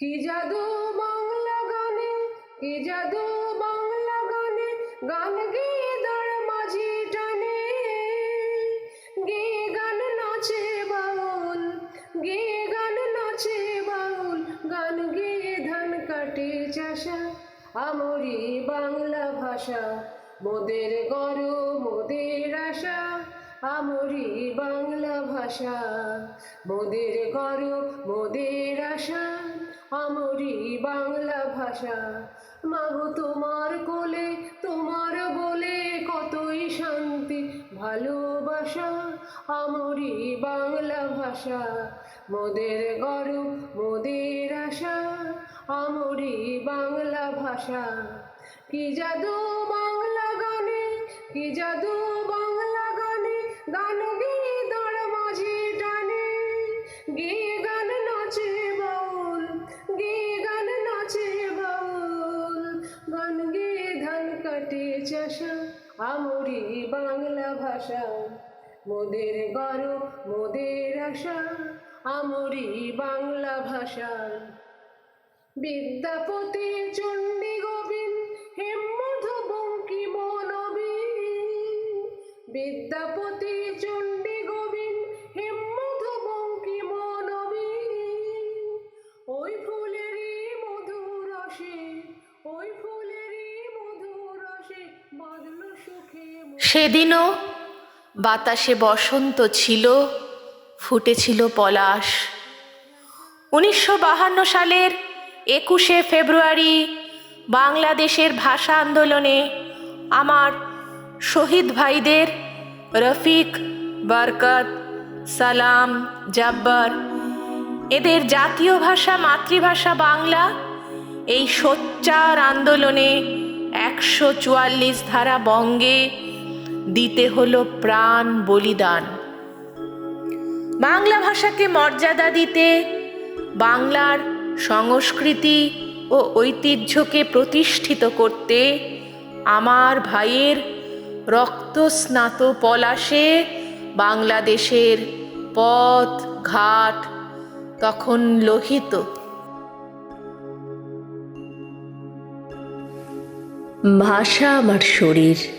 কি জাদু বাংলা গানে, কি জাদু বাংলা গানে, গান গেয়ে দাঁড় মাঝি টানে। গেয়ে গান নাচে বাউল গেয়ে গান নাচে বাউল, গান গেয়ে ধান কাটে চাষা। আমরি বাংলা ভাষা, মোদের গর্ব, মোদের আশা। আমরি বাংলা ভাষা, মোদের গর্ব, মোদের আশা। আমরি বাংলা ভাষা। মাগো তোমার কোলে, তোমার বলে কতই শান্তি, ভালোবাসা আমরি বাংলা ভাষা। মোদের গর্ব, মোদের আশা, আমরি বাংলা ভাষা। কি জাদু বাংলা গানে, কি জাদু বাংলা গানে গান গেয়ে দাঁড় মাঝে টানে। গেয়ে চাষা আমরি বাংলা ভাষা। মোদের গর্ব, মোদের আশা, আমরি বাংলা ভাষা। বিদ্যাপতি চণ্ডী গোবিন্দ হেমধ বঙ্কি মনবীন বিদ্যাপতি চণ্ডী গোবিন্দ হেমধ বঙ্কি মনবীন ওই ফুলেরই মধুর রসে, ওই ফুলেরই সেদিনও বাতাসে বসন্ত ছিল, ফুটেছিল পলাশ। উনিশশো বাহান্ন সালের একুশে ফেব্রুয়ারি বাংলাদেশের ভাষা আন্দোলনে আমার শহীদ ভাইদের রফিক, বরকত, সালাম, জাব্বার, এদের জাতীয় ভাষা, মাতৃভাষা বাংলা এই সোচ্চার আন্দোলনে একশো চুয়াল্লিশ ধারা বঙ্গে দিতে হলো প্রাণ বলিদান। বাংলা ভাষাকে মর্যাদা দিতে, বাংলার সংস্কৃতি ও ঐতিহ্যকে প্রতিষ্ঠিত করতে আমার ভাইয়ের রক্তস্নাত পলাশে বাংলাদেশের পথ ঘাট তখন লোহিত। ভাষা আমার শরীর।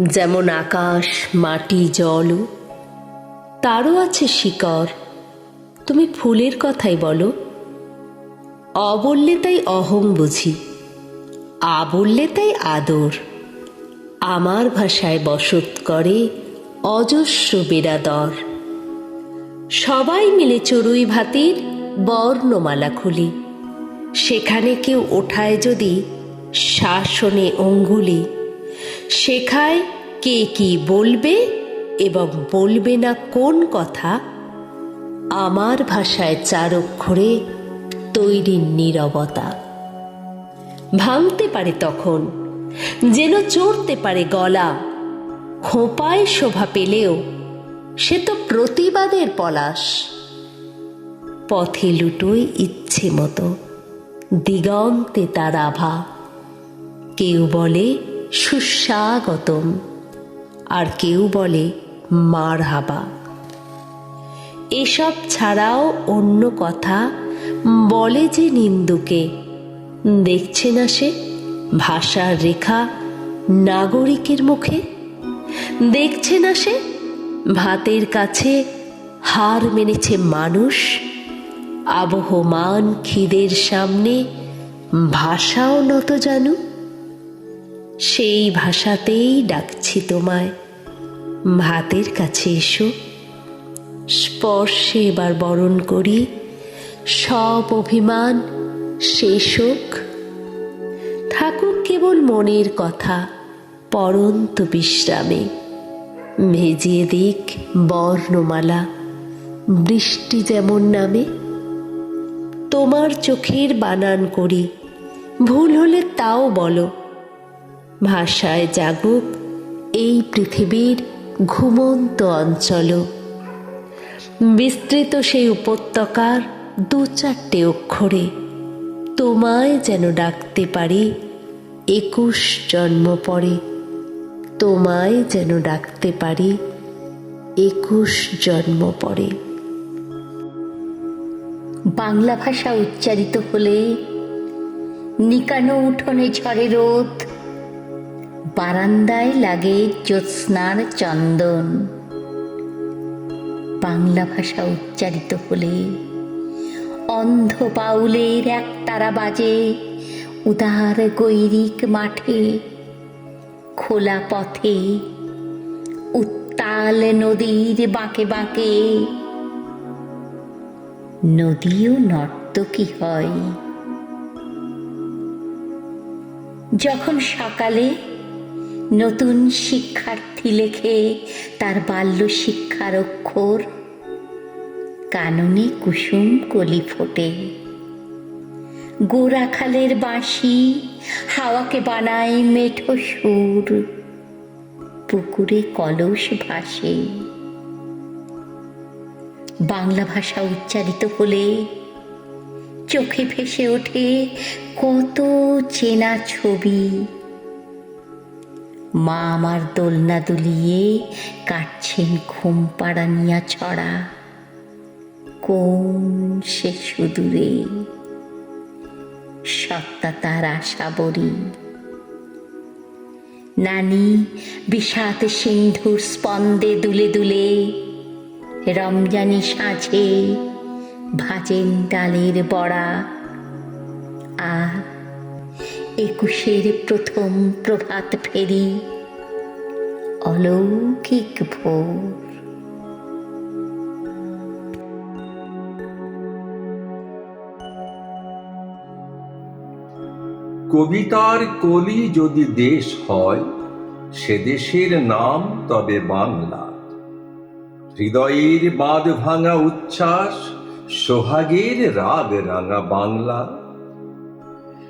যেমন আকাশ, মাটি, জল তারও আছে শিকড়। তুমি ফুলের কথাই বলো। অ বললে তাই অহং বুঝি, আ বললে তাই আদর। আমার ভাষায় বসত করে অজস্র বেড়াদর। সবাই মিলে চড়ুই ভাতির বর্ণমালা খুলি। সেখানে কেউ ওঠায় যদি শাসনে অঙ্গুলি। শেখায় কে কি বলবে এবং বলবে না কোন কথা, আমার ভাষায় চার অক্ষরে তৈরি নীরবতা। ভাঙতে পারে তখন, যেন চড়তে পারে গলা, খোঁপায় শোভা পেলেও সে তো প্রতিবাদের পলাশ। পথে লুটোয় ইচ্ছে মতো, দিগন্তে তার আভা। কেউ বলে সুস্বাগতম। আর কেউ বলে মার হাবা এসব ছাড়াও অন্য কথা, বলে যে নিন্দুকে। দেখছে না সে ভাষার রেখা নাগরিকের মুখে? দেখছে না সে ভাতের কাছে হার মেনেছে মানুষ? আবহমান খিদের সামনে ভাষাও নত জানু সেই ভাষাতেই ডাকছি তোমায়। ভাতের কাছে এসো। স্পর্শে এবার বরণ করি। সব অভিমান শেষ হোক। থাকুক কেবল মনের কথা পরন্ত বিশ্রামে। ভেজিয়ে দিক বর্ণমালা, বৃষ্টি যেমন নামে। তোমার চোখের বানান করি। ভুল হলে তাও বলো। ভাষায় জাগুক এই পৃথিবীর ঘুমন্ত অঞ্চল। বিস্তৃত সেই উপত্যকার দু চারটে অক্ষরে তোমায় যেন ডাকতে পারি, একুশ জন্ম পরে তোমায় যেন ডাকতে পারি, একুশ জন্ম পরে। বাংলা ভাষা উচ্চারিত হলে নিকানো উঠোনে ঝরে রোদ বারান্দায় লাগে জ্যোৎস্নার চন্দন। বাংলা ভাষা উচ্চারিত হলে অন্ধ বাউলের এক তারা বাজে, উদার গৈরিক মাঠে খোলা পথে উত্তাল নদীর বাঁকে বাঁকে। নদীও নর্তকী হয়? যখন সকালে নতুন শিক্ষার্থী লেখে তার বাল্য শিক্ষার অক্ষর। কাননে কুসুম কলি ফোটে। গোরাখালের বাঁশি হাওয়াকে বানায় মেঠো সুর। পুকুরে কলস ভাসে। বাংলা ভাষা উচ্চারিত হলে চোখে ভেসে ওঠে কত চেনা ছবি। মা আমার দোলনা দুলিয়ে কাটছেন ঘুম পাড়া নিয়া ছড়া। কোন সে সুদূরে? সত্তা তার আশা বরি। নানি বিষাদ সিন্ধুর স্পন্দে দুলে দুলে রমজানি সাঁঝে ভাজেন ডালের বড়া। একুশের প্রথম প্রভাত ফেরি। অলৌকিক ভোর। কবিতার কলি যদি দেশ হয়, সে দেশের নাম তবে বাংলা। হৃদয়ের বাদ ভাঙা উচ্ছ্বাস, সোহাগের রাগ রাঙা বাংলা।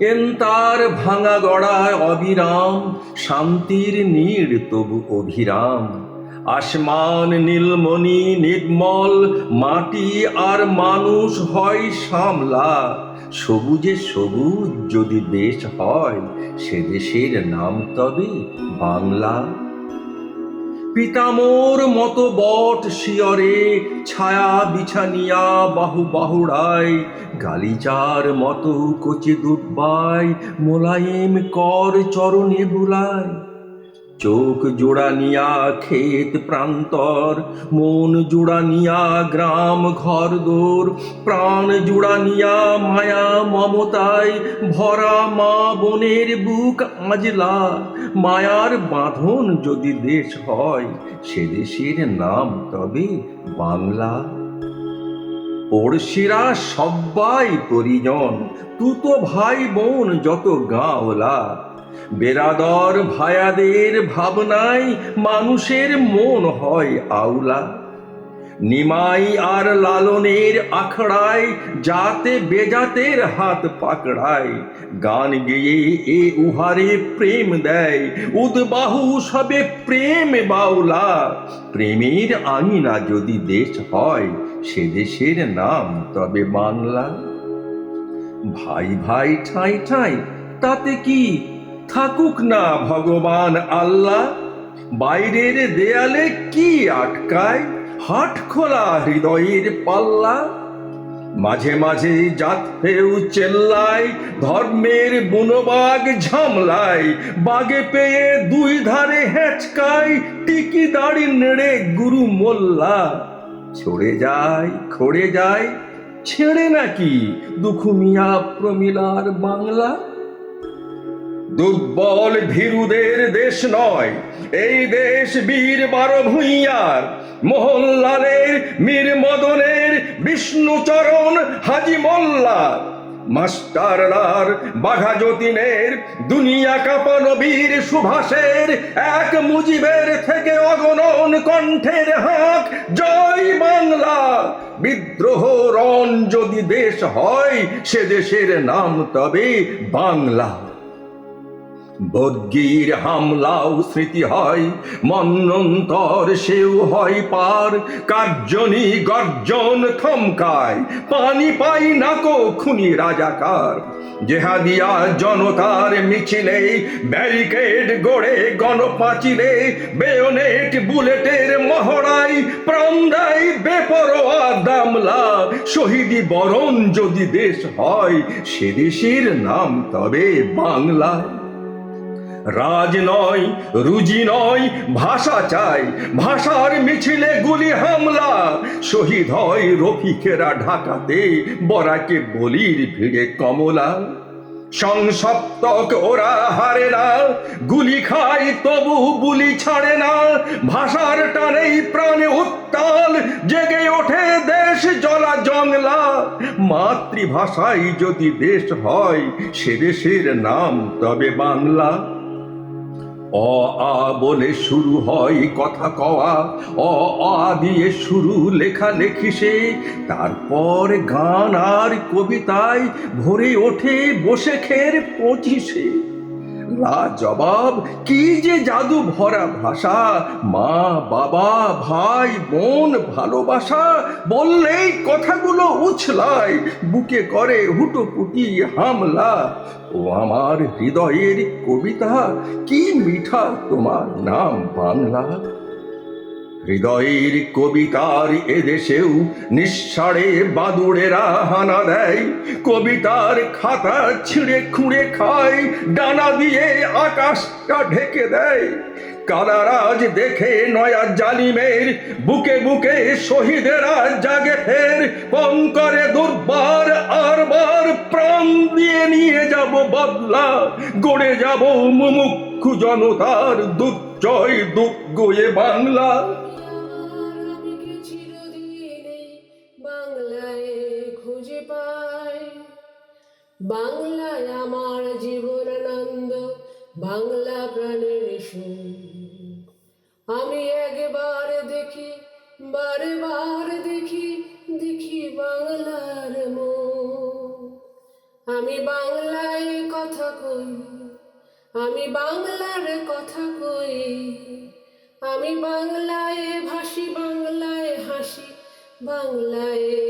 এন তার ভাঙা গড়ায় অবিরাম, শান্তির নীড় তবু অভিরাম। আসমান নীলমণি নির্মল, মাটি আর মানুষ হয় সামলা। সবুজে সবুজ যদি দেশ হয়, সে দেশের নাম তবে বাংলা। পিতামোর মতো বট শিয়রে, ছায়া বিছানিয়া বাহু বাহুড়ায়, গালিচার মতো কচি দুব্বাই মোলায়েম কর চরণে বুলায়। চোখ জোড়া নিয়া ক্ষেত প্রান্তর, মন জোড়া নিয়া গ্রাম ঘর দোর প্রাণ জোড়া নিয়া মায়া মমতায় ভরা মা বোনের বুক আজলা। মায়ার বাঁধন যদি দেশ হয়, সে দেশের নাম তবে বাংলা। পড়শিরা সবাই পরিজন, তুতো ভাই বোন যত গাঁওলা। বেরাদর ভায়াদের ভাবনায় মানুষের মন হয় আউলা। নিমাই আর লালনের আখড়ায় যাতে বেজাতের হাত পাকড়ায়, গান গেয়ে এ উহারে প্রেম দেয়। উদ্বাহু সবে প্রেম বাউলা, প্রেমের আঙিনা যদি দেশ হয়, সে দেশের নাম তবে বাংলা। ভাই ভাই ঠাই ঠাই, তাতে কি থাকুক না ভগবান আল্লাহ। বাইরের দেয়ালে কি আটকায়? হাট খোলা হৃদয়ের পাল্লা। মাঝে মাঝে জাত ফেউ চেল্লায়, ধর্মের বুনবাগ ঝামলায়। বাগে পেয়ে দুই ধারে হেঁচকায়, টিকি দাড়ি নেড়ে গুরু মোল্লা। ছড়ে যায়, খড়ে যায়, ছেড়ে নাকি দুখুমিয়া প্রমিলার বাংলা? দুর্বল ভীরুদের দেশ নয়। এই দেশ বীর বারো ভূঁইয়ার, মোহনলালের, মীর মদনের, বিষ্ণুচরণ, হাজি মোল্লা মাস্টারলার বাঘা যতীনের, দুনিয়া কাঁপানো বীর সুভাষের, এক মুজিবের থেকে অগণন কণ্ঠের হাঁক, জয় বাংলা। বিদ্রোহ রণ যদি দেশ হয়, সে দেশের নাম তবে বাংলা। বর্গীর হামলাও স্মৃতি হয়, মন্নন্তর সেও হয় পার। কার্জনী গর্জন থমকায়, পানি পাই নাকো খুনি রাজাকার। জেহাদিয়া জনতার মিছিলে ব্যারিকেড গড়ে গণপাঁচিলে বেয়নেট বুলেটের মহড়াই প্রাণ বেপরোয়া দামলা। শহীদি বরণ যদি দেশ হয়, সে দেশের নাম তবে বাংলা রাজ নয়, রুজি নয়, ভাষা চাই। ভাষার মিছিলে গুলি হামলা। শহীদ হয় রফিকেরা ঢাকাতে, বরাকে বলির ভিড়ে কমলা। সংসপ্তক ওরা হারে না, গুলি খায় তবু বুলি ছাড়ে না। ভাষার টানেই প্রাণে উত্তাল, জেগে ওঠে দেশ জলা জংলা। মাতৃভাষাই যদি দেশ হয়, সে দেশের নাম তবে বাংলা। অ আ বলে শুরু হয় কথা কওয়া অ আ দিয়ে শুরু লেখা লেখি সে। তারপর গান আর কবিতায় ভরে ওঠে, বসে খের পঁচিশে। লা জবাব, কি যে জাদু ভরা ভাষা। মা, বাবা, ভাই, বোন, ভালোবাসা, বললেই কথাগুলো উছলায়, বুকে করে হুটোপুটি হামলা। ও আমার হৃদয়ের কবিতা, কি মিঠা তোমার নাম বাংলা। হৃদয়ের কবিতার এদেশেও নিঃসাড়ে বাদুড়েরা হানা দেয়। কবিতার খাতা ছিঁড়ে খুঁড়ে খায়, ডানা দিয়ে আকাশটা ঢেকে দেয়। কালারাজ দেখে নয়া জালিমের, বুকে বুকে শহীদেরা জাগে ফের। পণ করে দুর্বার আর বার প্রাণ দিয়ে নিয়ে যাব বদলা, গড়ে যাব মুমুক্ষু জনতার দুর্জয় দুর্গয়ে বাংলা। বাংলায় আমার জীবনানন্দ বাংলা প্রাণের আমি একবার দেখি বারে বার দেখি দেখি বাংলার মুখ। আমি বাংলায় কথা কই, আমি বাংলার কথা কই। আমি বাংলায় ভাসি, বাংলায় হাসি, বাংলায়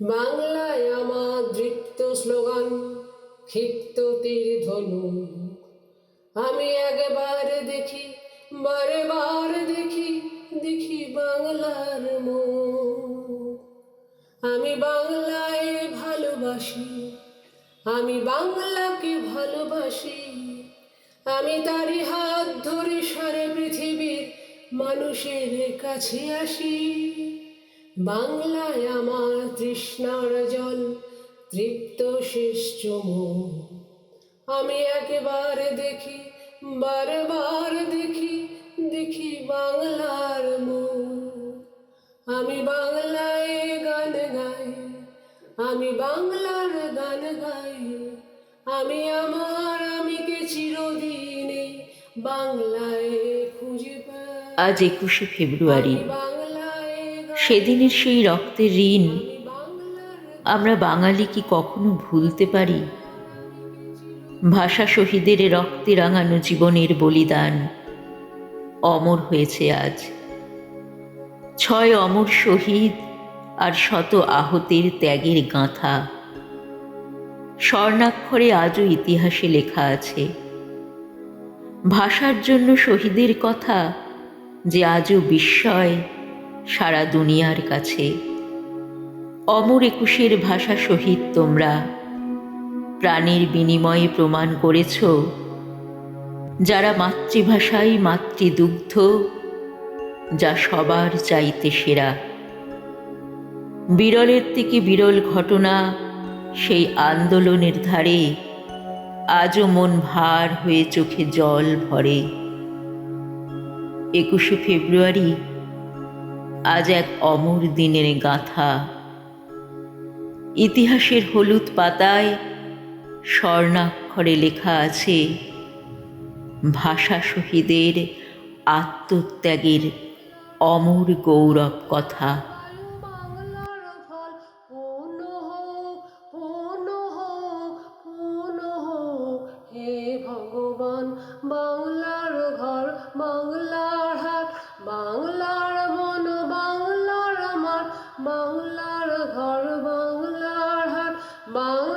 বাংলায় আমার দৃপ্ত স্লোগান, ক্ষিপ্ত তীর ধনু। আমি একবার দেখি বারে বার দেখি দেখি বাংলার মুখ। আমি বাংলায় ভালোবাসি, আমি বাংলাকে ভালোবাসি। আমি তারই হাত ধরে সারা পৃথিবীর মানুষের কাছে আসি। বাংলায় আমার তৃষ্ণার জল তৃপ্ত শেষ চমক আমি একেবারে দেখি বারবার দেখি দেখি বাংলার মুখ। আমি বাংলায় গান গাই আমি বাংলার গান গাই। আমি আমার আমিকে চিরদিনে বাংলায় খুঁজে পাই। আজ একুশে ফেব্রুয়ারি। সেদিনের সেই রক্তের ঋণ আমরা বাঙালি কি কখনো ভুলতে পারি? ভাষা শহীদের রক্তে রাঙানো জীবনের বলিদান অমর হয়েছে আজ। ছয় অমর শহীদ আর শত আহতের ত্যাগের গাঁথা। স্বর্ণাক্ষরে আজও ইতিহাসে লেখা আছে। ভাষার জন্য শহীদের কথা যে আজও বিস্ময় সারা দুনিয়ার কাছে। অমর একুশের ভাষা সহিত তোমরা প্রাণের বিনিময়ে প্রমাণ করেছ। যারা মাতৃভাষায় মাতৃদুগ্ধ, যা সবার চাইতে সেরা। বিরলের থেকে বিরল ঘটনা সেই আন্দোলনের ধারে আজও মন ভার হয়ে চোখে জল ভরে। একুশে ফেব্রুয়ারি আজ এক অমর দিনের গাথা। ইতিহাসের হলুদ পাতায় স্বর্ণাক্ষরে লেখা আছে, ভাষা শহীদের আত্মত্যাগের অমর গৌরব কথা। Oh.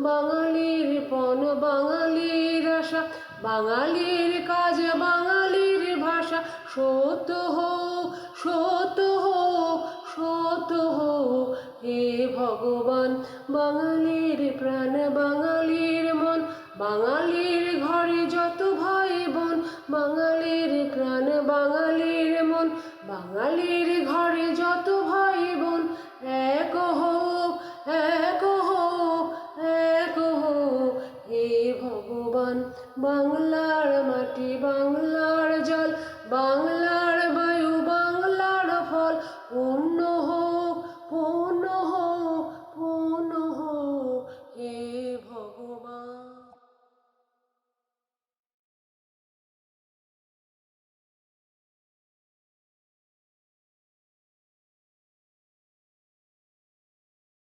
বাঙালির পণ বাঙালির আশা বাঙালির কাজ